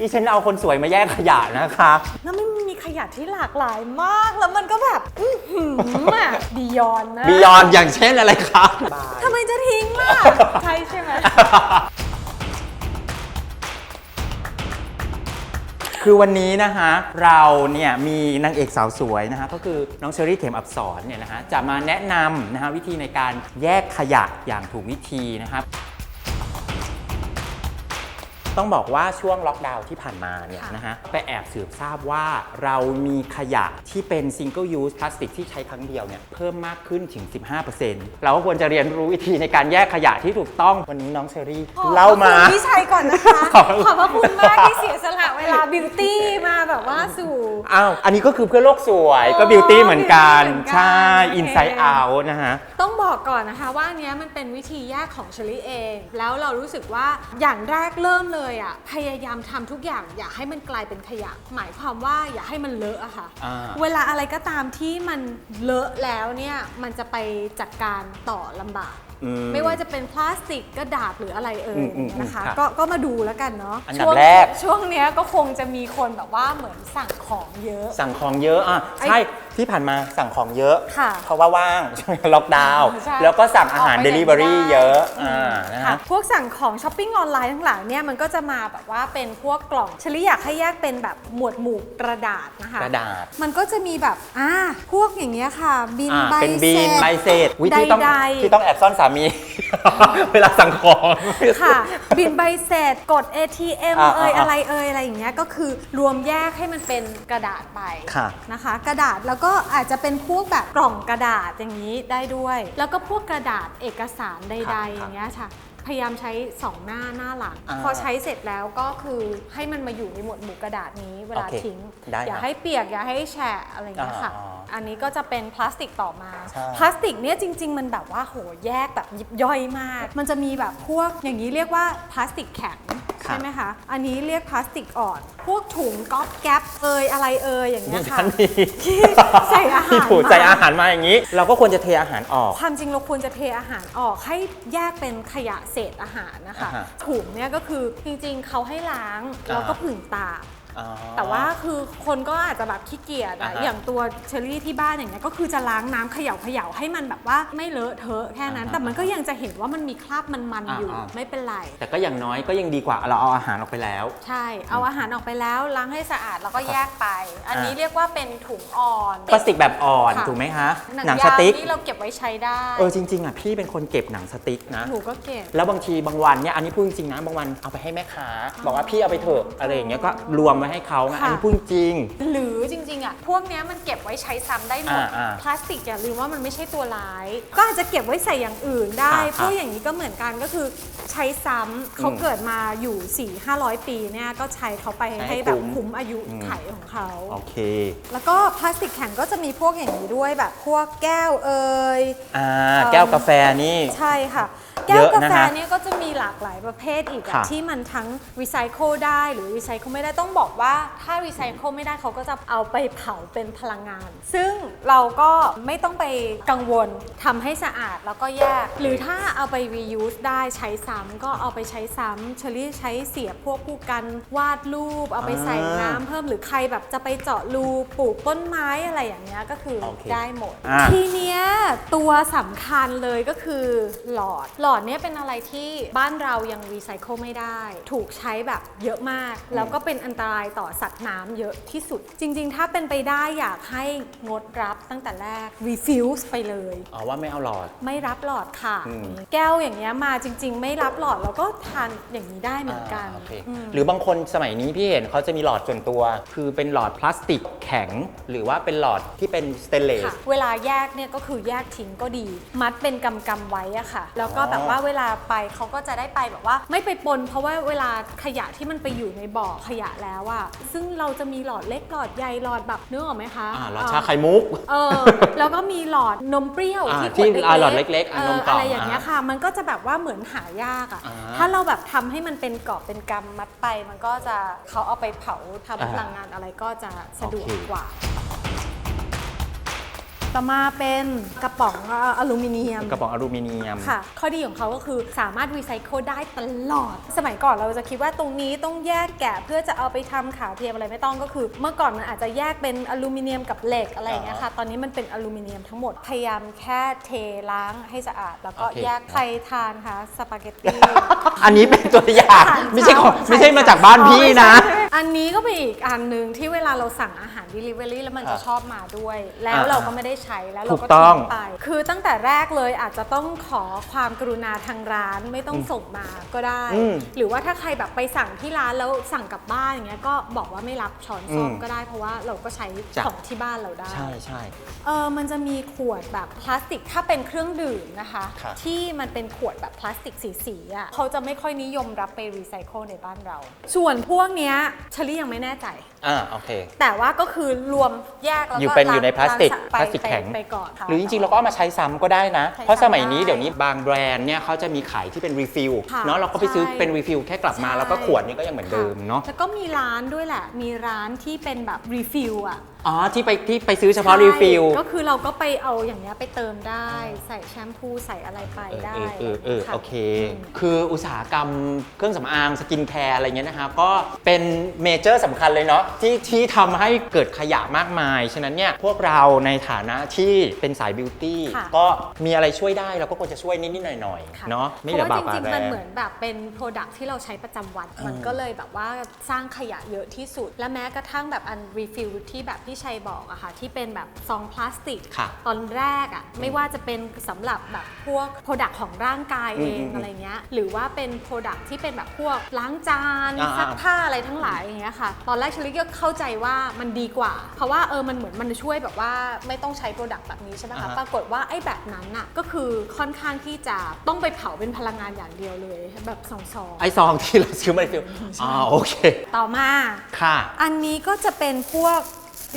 อีฉันเอาคนสวยมาแยกขยะนะคะ แล้วมันมีขยะที่หลากหลายมาก แล้วมันก็แบบอื้อหืออะบียอนนะ บียอนอย่างเช่นอะไรคะทำไมจะทิ้งล่ะ ใช่ใช่ไหม คือวันนี้นะคะเราเนี่ยมีนางเอกสาวสวยนะคะก็คือน้องเชอรี่เข็มอับสอนเนี่ยนะคะจะมาแนะนำนะคะวิธีในการแยกขยะอย่างถูกวิธีนะครับ ต้องบอกว่าช่วงล็อกดาวน์ที่ผ่านมาเนี่ยค่ะนะฮะไปแอบสืบทราบว่าเรามีขยะที่เป็น single use พลาสติกที่ใช้ครั้งเดียวเนี่ยเพิ่มมากขึ้นถึง 15%เราก็ควรจะเรียนรู้วิธีในการแยกขยะที่ถูกต้องวันนี้น้องเชอรี่ขอบเล่ามาพระคุณพี่ชัยก่อนนะคะขอบพระคุณขอบพระคุณมากที่เสียสละเวลาบิวตี้มาแบบว่าสู่อ้าวอันนี้ก็คือเพื่อโลกสวยก็อ๋อบิวตี้เหมือนกัน beauty เหมือนกันใช่โอเคอินไซ e ์เอานะฮะต้องบอกก่อนนะคะว่าอันเนี้ยมันเป็นวิธีแยกของเชลี่เอง แล้วเรารู้สึกว่าอย่างแรกเริ่มเลยอะพยายามทำทุกอย่าง อย่าให้มันกลายเป็นขยะ หมายความว่าอย่าให้มันเลอะอะค่ะ อ่า เวลาอะไรก็ตามที่มันเลอะแล้วเนี่ยมันจะไปจัดการต่อลำบากอืไม่ว่าจะเป็นพลาสติกกระดาษหรืออะไรเอ่ยอืมอืมนะคะครับก็ก็มาดูแล้วกันเนาะอันดับช่วงแรก ช่วงเนี้ยก็คงจะมีคนแบบว่าเหมือนสั่งของเยอะ สั่งของเยอะอะไอ้ใช่ที่ผ่านมาสั่งของเยอะ ค่ะเพราะว่าว่างช่วงล็อกดาวน์ใช่แล้วก็สั่งอาหารออกไปไหน Delivery ไม่ได้ เยอะอือ่ามนะค่ะฮะ พวกสั่งของช้อปปิ้งออนไลน์ทั้งหลายเนี่ยมันก็จะมาแบบว่าเป็นพวกกล่องเชลิอยากให้แยกเป็นแบบหมวดหมู่กระดาษนะคะกระดาษ มันก็จะมีแบบอ่าพวกอย่างเงี้ยค่ะ บินอ่าใบเป็นบิเสร็นจใบเสร็จวิธีต้องใดๆ ที่ต้องแอบซ่อนสามี เวลาสั่งของ ค่ะ บินใบเสร็จกด ATM อ่าเอ่ยอ่าอะไรเอ่ยอะไรอย่างเงี้ยก็คือรวมแยกให้มันเป็นกระดาษไปค่ะนะคะ กระดาษแล้วก็อาจจะเป็นพวกแบบกล่องกระดาษอย่างนี้ได้ด้วย แล้วก็พวกกระดาษเอกสารใด ๆ อย่างเงี้ยค่ะ พยายามใช้สองหน้าหน้าหลัง อ่าพอใช้เสร็จแล้วก็คือให้มันมาอยู่ในหมวดหมู่กระดาษนี้เวลาโอเคทิ้ง ได้อย่าครับให้เปียกอย่าให้แฉะอะไรอย่างเงี้ยค่ะ อ่าอันนี้ก็จะเป็นพลาสติกต่อมา ใช่ พลาสติกเนี่ยจริง ๆ มันแบบว่าโหแยกแบบยิบย่อยมาก มันจะมีแบบพวกอย่างนี้เรียกว่าพลาสติกแข็งค่ะ ใช่ไหมคะ อันนี้เรียกพลาสติกอ่อน พวกถุงก๊อบแก๊ปเอยอะไรเอยอย่างเงี้ยค่ะทันทีที่ใส่อาหารที่ถูกมาใส่อาหารมาอย่างนี้ เราก็ควรจะเทอาหารออก ความจริงเราควรจะเทอาหารออกให้แยกเป็นขยะเศษอาหารนะคะอ่าฮะถุงเนี่ยก็คือจริงๆเขาให้ล้างแล้วก็อ่าผึ่งตากอ๋อ แต่ว่าคือคนก็อาจจะแบบขี้เกียจอะอ่าฮะอย่างตัวเชอรี่ที่บ้านอย่างเงี้ยก็คือจะล้างน้ำเขย่าเขย่าให้มันแบบว่าไม่เลอะเทอะแค่นั้น อ่าฮะแต่มันก็ยังจะเห็นว่ามันมีคราบมันๆอยู่อ่าๆ ไม่เป็นไร แต่ก็อย่างน้อยก็ยังดีกว่าเราเอาอาหารออกไปแล้ว ใช่ เอาอาหารออกไปแล้วล้างให้สะอาดแล้วก็แยกไป อันนี้อ่าเรียกว่าเป็นถุงอ่อนพลาสติกแบบอ่อนค่ะถูกไหมคะหนังหนังยาสงติ๊กนี่เราเก็บไว้ใช้ได้เออจริง ๆอะพี่เป็นคนเก็บหนังสติ๊กนะ หนูก็เก็บ แล้วบางทีบางวันเนี่ยอันนี้พูดจริงๆนะบางวันเอาไปให้แม่ค้า บอกว่าพี่เอาไปเถอะอะไรอย่างเงี้ยก็รวมไว้ให้เขาไงค่ะอันนี้พูดจริง หรือจริง ๆอะพวกเนี้ยมันเก็บไว้ใช้ซ้ำได้หมด อ่าอ่าพลาสติกอย่าลืมว่ามันไม่ใช่ตัวร้าย ก็อาจจะเก็บไว้ใส่อย่างอื่นได้ครับพวกอย่างนี้ก็เหมือนกันก็คือใช้ซ้ำเขาอืมเกิดมาอยู่4 5 0 0 ปีเนี่ยก็ใช้เขาไปให้ให้แบบคุ้ม คุ้มอายุอืมไขของเขา โอเคแล้วก็พลาสติกแข็งก็จะมีพวกอย่างนี้ด้วยแบบพวกแก้วเอ่ยอ่าเอิ่มแก้วกาแฟนี่ ใช่ค่ะ แก้เยวอะกานะแฟฮะ เนี่ยก็จะมีหลากหลายประเภทอีกอะค่ะที่มันทั้งรีไซเคิลได้หรือรีไซเคิลไม่ได้ต้องบอกว่าถ้ารีไซเคิลไม่ได้เขาก็จะเอาไปเผาเป็นพลังงาน ซึ่งเราก็ไม่ต้องไปกังวลทำให้สะอาดแล้วก็แยก หรือถ้าเอาไป reuse ได้ใช้ซ้ำก็เอาไปใช้ซ้ำเชอรี่ใช้เสียบพวกผู้กันวาดรูป เอาไปใส่น้ำเพิ่มหรือใครแบบจะไปเจาะรูปลูกต้นไม้อะไรอย่างเงี้ยก็คือโอเคได้หมด อ่า ทีเนี้ยตัวสำคัญเลยก็คือหลอด หลอดเนี้ยเป็นอะไรที่บ้านเรายังรีไซเคิลไม่ได้ ถูกใช้แบบเยอะมาก แล้วก็เป็นอันตรายต่อสัตว์น้ำเยอะที่สุด จริง ๆ ถ้าเป็นไปได้อยากให้งดรับตั้งแต่แรก refuse ไปเลย อ๋อว่าไม่เอาหลอด ไม่รับหลอดค่ะ อืม แก้วอย่างเงี้ยมาจริง ๆ ไม่รับหลอดเราก็ทานอย่างนี้ได้เหมือนกันอ่าโอเคอืม หรือบางคนสมัยนี้พี่เห็นเขาจะมีหลอดส่วนตัว คือเป็นหลอดพลาสติกแข็ง หรือว่าเป็นหลอดที่เป็นสเตนเลส ค่ะเวลาแยกเนี่ยก็คือแยกทิ้งก็ดี มัดเป็นกำกำๆไว้อะค่ะ แล้วก็อ๋อแบบว่าเวลาไปเขาก็จะได้ไปแบบว่า ไม่ไปปน เพราะว่าเวลาขยะที่มันไปอยู่ในบ่อขยะแล้วอะซึ่งเราจะมีหลอดเล็กหลอดใหญ่หลอดแบบนึกออกไหมคะอ่าหลอดชาไข่มุก เออ แล้วก็มีหลอดนมเปรี้ยวอ่าที่ที่ขวดอ่าหลอดๆเล็กๆอะเอนมอกล่องอะไรอย่างเงี้ยอ่าค่ะ มันก็จะแบบว่าเหมือนหายากอะอ่าถ้าเราแบบทำให้มันเป็นกรอบเป็นกำมัดไป มันก็จะเขาเอาไปเผาทำอ่าพลังงานอะไรก็จะสะดวกโอเคกว่า ตต่อมาเป็นกระป๋องอลูมิเนียม กระป๋องอลูมิเนียม ค่ะ ข้อดีของเขาก็คือสามารถรีไซเคิลได้ตลอด สมัยก่อนเราจะคิดว่าตรงนี้ต้องแยกแกะเพื่อจะเอาไปทำขาเทียมอะไรไม่ต้องก็คือ เมื่อก่อนมันอาจจะแยกเป็นอลูมิเนียมกับเหล็กอะไรอย่างเงี้ยค่ะ ตอนนี้มันเป็นอลูมิเนียมทั้งหมด พยายามแค่เทล้างให้สะอาด แล้วก็โอเคแยกใครทานคะสปาเกตตี้ อันนี้เป็นตัวอย่างอาหารไม่ใช่ของเช้าไม่ใช่มาจากบ้านพี่นะ อ๋อไม่ใช่อันนี้ก็เป็นอีกอันหนึ่งที่เวลาเราสั่งอาหาร Delivery แล้วมันจะอะชอบมาด้วย แล้วอ่าเราก็ไม่ได้ใช้แล้วเราถูกก็ต้ทิ้อง งไป คือตั้งแต่แรกเลยอาจจะต้องขอความกรุณาทางร้านไม่ต้องส่งมาก็ได้ อืมหรือว่าถ้าใครแบบไปสั่งที่ร้านแล้วสั่งกลับบ้านอย่างเงี้ยก็บอกว่าไม่รับช้อนส้อมอืมก็ได้ เพราะว่าเราก็ใช้จ้ะ ของที่บ้านเราได้ ใช่ใช่ เออมันจะมีขวดแบบพลาสติกถ้าเป็นเครื่องดื่มนะคะ ครับ ที่มันเป็นขวดแบบพลาสติกสีๆอะเขาจะไม่ค่อยนิยมรับไปรีไซเคิลในบ้านเรา ส่วนพวกเนี้ยเชอรี่ยังไม่แน่ใจ อ่าโอเค แต่ว่าก็คือรวมแยกแล้วก็อยู่เป็นอยู่ในพลาสติกล้งไปพลาสติกแข็งไปไปก่อนค่ะ หรือจริงๆ เราก็เอามาใช้ซ้ำก็ได้นะ ใช้เพราะสมัยนี้ซ้ำได้เดี๋ยวนี้บางแบรนด์เนี่ยเขาจะมีขายที่เป็นรีฟิลค่ะเนาะเราก็ไปซื้อใช่เป็นรีฟิลแค่กลับมา ใช่ แล้วก็ขวดนี้ก็ยังเหมือนเดิมเนาะ แล้วก็มีร้านด้วยแหละ มีร้านที่เป็นแบบรีฟิลอะ อ๋อที่ไปที่ไปซื้อเฉพาะรีฟิล ใช่ก็คือเราก็ไปเอาอย่างเงี้ยไปเติมได้ ใส่แชมพูใส่อะไรไปเออได้เออเออเออค่ะโอเคอืมคืออุตสาหกรรมเครื่องสำอางสกินแคร์อะไรเงี้ยนะคะก็เป็นเมเจอร์สำคัญเลยเนาะที่ที่ทำให้เกิดขยะมากมาย ฉะนั้นเนี่ยพวกเราในฐานะที่เป็นสายบิวตี้ค่ะก็มีอะไรช่วยได้เราก็ควรจะช่วยนิด ๆ หน่อย ค่ะๆ เนาะไม่เพเหลืราะอว่าบาจปอะไรริงๆมันเหมือนแบบเป็นโปรดักที่เราใช้ประจำวัน มันก็เลยแบบว่าสร้างขยะเยอะที่สุด และแม้กระทั่งแบบอันรีฟิลที่แบบพี่ชัยบอกอะค่ะที่เป็นแบบซองพลาสติก ค่ะตอนแรกอะไม่ว่าจะเป็นสำหรับแบบพวกโปรดักของร่างกายเองอืมอืมอะไรเงี้ยหรือว่าเป็นโปรดักที่เป็นแบบพวกล้างจานอ่าๆซักผ้าอะไรทั้งหลายอย่างเงี้ยค่ะ ตอนแรกเชลิก็เข้าใจว่ามันดีกว่า เพราะว่าเออมันเหมือนมันช่วยแบบว่าไม่ต้องใช้โปรดักแบบนี้ใช่ไหมอ่าคะฮะ ปรากฏว่าไอ้แบบนั้นอะก็คือค่อนข้างที่จะต้องไปเผาเป็นพลังงานอย่างเดียวเลยแบบสองซองไอซองที่เราซื้อมาในฟิลอ่าโอเค ต่อมา ค่ะ อันนี้ก็จะเป็นพวก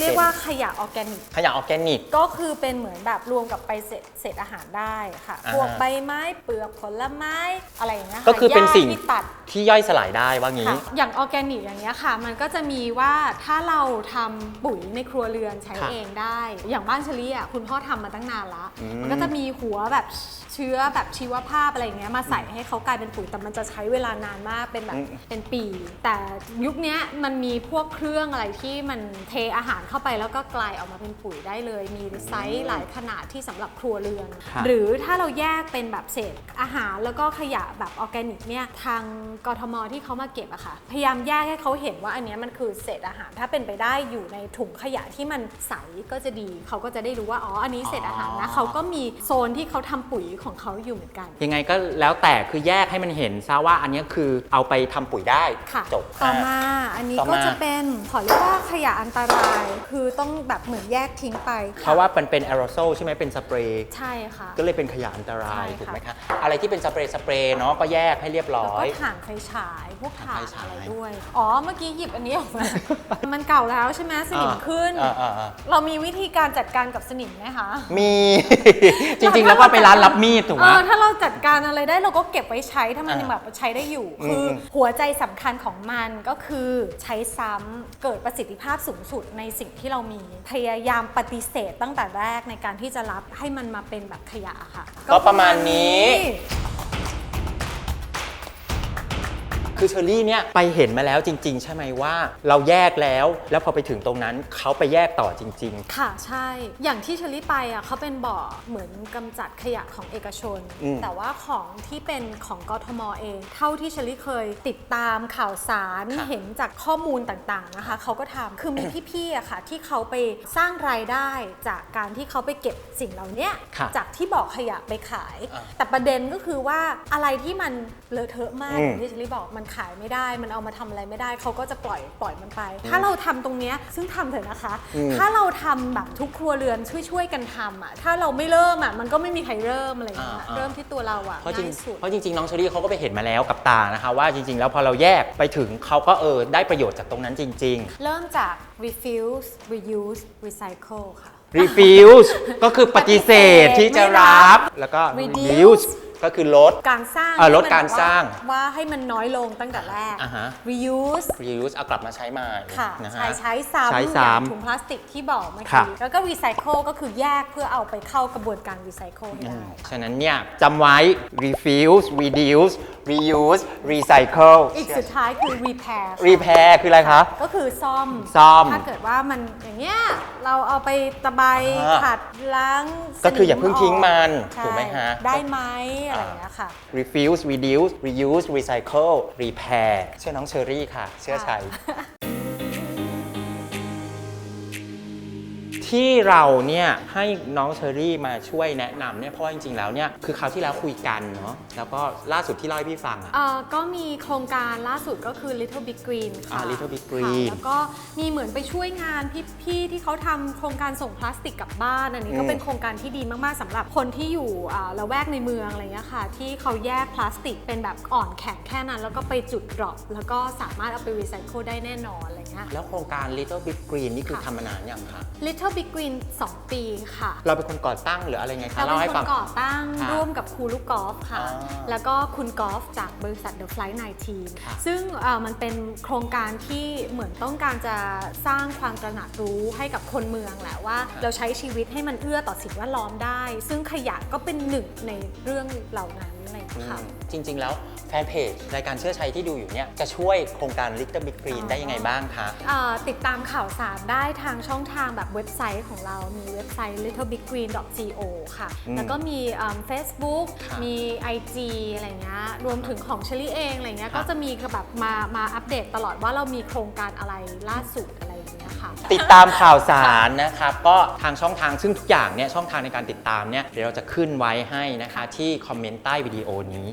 เรียกว่าขยะออร์แกนิก ขยะออร์แกนิก ก็คือเป็นเหมือนแบบรวมกับไปเศษเศษอาหารได้ค่ะ อ่าฮะพวกใบไม้เปลือกผลไม้อะไรอย่างเงี้ยะก็คือเป็นสิ่งหญ้าที่ตัด ที่ย่อยสลายได้ว่างี้ ค่ะอย่างออร์แกนิกอย่างเงี้ยค่ะ มันก็จะมีว่าถ้าเราทำปุ๋ยในครัวเรือนใช้ค่ะเองได้ อย่างบ้านเชลี่อะคุณพ่อทำมาตั้งนานละ อืม มันก็จะมีหัวแบบเชื้อแบบชีวภาพอะไรอย่างเงี้ยมาใส่ให้เขากลายเป็นปุ๋ยแต่มันจะใช้เวลานานมากเป็นแบบเป็นปี แต่ยุคเนี้ยมันมีพวกเครื่องอะไรที่มันเทอาหารเข้าไปแล้วก็กลายออกมาเป็นปุ๋ยได้เลย มีไซส์หลายขนาดที่สำหรับครัวเรือน ค่ะ หรือถ้าเราแยกเป็นแบบเศษอาหารแล้วก็ขยะแบบออร์แกนิกเนี่ยทางกทมที่เขามาเก็บอะค่ะ พยายามแยกให้เขาเห็นว่าอันเนี้ยมันคือเศษอาหาร ถ้าเป็นไปได้อยู่ในถุงขยะที่มันใสก็จะดี เขาก็จะได้รู้ว่าอ๋ออันนี้เศษอาหารนะเขาก็มีโซนที่เขาทำปุ๋ยของเขาอยู่เหมือนกัน ยังไงก็แล้วแต่คือแยกให้มันเห็นซะว่าอันเนี้ยคือเอาไปทำปุ๋ยได้ค่ะจบ ต่ออะมาอันนี้ต่อก็มา จะเป็นขอเรียกว่าขยะอันตรายคือต้องแบบเหมือนแยกทิ้งไปค่เพราะว่ามันเป็นแอโรโซลใช่ไหมเป็นสเปรย์ใช่ค่ะ ก็เลยเป็นขยะอันตรายใช่ค่ะ ถูกไหมคะ อะไรที่เป็นสเปรย์สเปรย์เนาะก็แยกให้เรียบร้แล้วอก็ยถ่านไฟฉายพวกถ่านถ่านไฟฉาย อะไรด้วย อ๋อเมื่อกี้หยิบอันนี้ออกมา มันเก่าแล้วใช่ไหมสนิมขึ้น อ่าอ่าอ่าเรามีวิธีการจัดการกับสนิมไหมคะมี จริง ๆ แล้วก็ไปร้านรับมีดถูกไหเอมอถ้าเราจัดการอะไรได้เราก็เก็บไว้ใช้ถ้ามันอ่ายัยังแบบใช้ได้อยู่อืมคืออมหัวใจสำคัญของมันก็คือใช้ซ้ำเกิดประสิทธิภาพสูงสุดในสิ่งที่เรามีพยายามปฏิเสธตั้งแต่แรกในการที่จะรับให้มันมาเป็นแบบขยะค่ะ ก็ประมาณนี้ คือเชอรี่เนี่ยไปเห็นมาแล้วจริง ๆ ใช่ไหมว่า เราแยกแล้ว แล้วพอไปถึงตรงนั้นเขาไปแยกต่อจริงค่ะใช่ อย่างที่เชลิไปอะเขาเป็นบ่อเหมือนกำจัดขยะของเอกชน อืมแต่ว่าของที่เป็นของกทมเอง เท่าที่เชลิเคยติดตามข่าวสารค่ะเห็นจากข้อมูลต่างๆนะคะเขาก็ทำคือมี พี่ๆอะค่ะ ที่เขาไปสร้างรายได้จากการที่เขาไปเก็บสิ่งเหล่าเนี้ยค่ะจากที่บ่อขยะไปขาย อ่าแต่ประเด็นก็คือว่าอะไรที่มันเลอะเทอะมากอืม อย่างที่เชลิบอกมันขายไม่ได้ มันเอามาทำอะไรไม่ได้เขาก็จะปล่อยปล่อยมันไป ถ้าเราทำตรงเนี้ยซึ่งทำเถอะนะคะ อืม ถ้าเราทำแบบทุกครัวเรือนช่วยๆกันทำอะถ้าเราไม่เริ่มอะมันก็ไม่มีใครเริ่มอะไรอย่างเงี้ยอ่าๆ เริ่มที่ตัวเราอะเพราะจริงง่ายสุด เพราะจริงๆน้องเชอรี่เขาก็ไปเห็นมาแล้วกับตานะคะว่าจริง ๆ แล้วพอเราแยกไปถึงเขาก็เออได้ประโยชน์จากตรงนั้นจริง เริ่มจาก refuse reuse recycle ค่ะ ๆ refuse ก็คือปฏิเสธที่จะรับแล้วก็ reduce reduce ก็คือลด การสร้างอ่าให้ลดมันการแบบว่สร้างว่าให้มันน้อยลงตั้งแต่แรก อ่าฮะ reuse reuse เอากลับมาใช้ใหม่ค่ะนะฮะ ใช้ใช้ซ้ำใช้อย่าซ้ำงถุงพลาสติกที่บอกเมื่อค่ะกี้แล้วก็ recycle ก็คือแยกเพื่อเอาไปเข้ากระบวนการ recycle ให้อืได้มฉะนั้นเนี่ยจำไว้ refuse reduce reuse recycle อีกสุดท้ายคือ repair ค่ะ repair คืออะไรคะ ก็คือซ่อม ซ่อม ถ้าเกิดว่ามันอย่างเงี้ย เราเอาไปตะไบอ่า ขัดล้างก็คืออย่าเพิ่งทิ้งมันใช่ถูกไหมฮะ ได้ไหมอะไรอย่างเงี้ยค่ะ refuse reduce reuse recycle repair เชื่อน้องเชอรี่ค่ะ เชื่อชัย ที่เราเนี่ยให้น้องเชอรี่มาช่วยแนะนำเนี่ยเพราะว่าจริงๆแล้วเนี่ยคือคราวที่แล้วคุยกันเนาะแล้วก็ล่าสุดที่เล่าให้พี่ฟังอะ เอ่อก็มีโครงการล่าสุดก็คือ Little Big Green ค่ะอ่า Little Big ค่ะ Green แล้วก็มีเหมือนไปช่วยงานพี่ๆที่เขาทำโครงการส่งพลาสติกกลับบ้าน อันนี้ก็อืมเป็นโครงการที่ดีมากๆสำหรับคนที่อยู่อ่าละแวกในเมืองอะไรเงี้ยค่ะ ที่เขาแยกพลาสติกเป็นแบบอ่อนแข็งแค่นั้น แล้วก็ไปจุดดรอปแล้วก็สามารถเอาไปรีไซเคิลได้แน่นอนอะไรเงี้ย แล้วโครงการ Little Big Green นี่คือค่ะ ทำมานานยังคะ Little Big Green 2 ปีค่ะ เราเป็นคนก่อตั้งหรืออะไรไงคะเราเล่าเป็ให้นคฟัง นก่อตั้งค่ะร่วมกับครูลูกกอล์ฟค่ะ อ่าแล้วก็คุณกอล์ฟจากบริษัท The Flight 19ค่ะซึ่งเอ่อมันเป็นโครงการที่เหมือนต้องการจะสร้างความตระหนักรู้ให้กับคนเมืองแหละว่าเราใช้ชีวิตให้มันเอื้อต่อสิ่งแวดล้อมได้ ซึ่งขยะก็เป็นหนึ่งในเรื่องเหล่านั้นอะไรอย่างอืเงี้ยค่ะ มจริง ๆ แล้วแฟนเพจรายการเชื่อชัยที่ดูอยู่เนี่ยจะช่วยโครงการ Little Big Green ได้ยังไงบ้างคะ เอ่อติดตามข่าวสารได้ทางช่องทางแบบเว็บไซต์ของเรามีเว็บไซต์ littlebiggreen.co ค่ะ อืมแล้วก็มีเฟซบุ๊กค่ะมี IG อะไรเงี้ยรวมถึงของเชลี่เองอะไรเงี้ยค่ะก็จะมีแบบมามาอัปเดตตลอดว่าเรามีโครงการอะไรล่าสุดอะไรอย่างเงี้ยค่ะ ติดตามข่าวสารนะครับ ก็ทางช่องทางซึ่งทุกอย่างเนี่ยช่องทางในการติดตามเนี่ยเดี๋ยวเราจะขึ้นไว้ให้นะคะที่คอมเมนต์ใต้วิดีโอนี้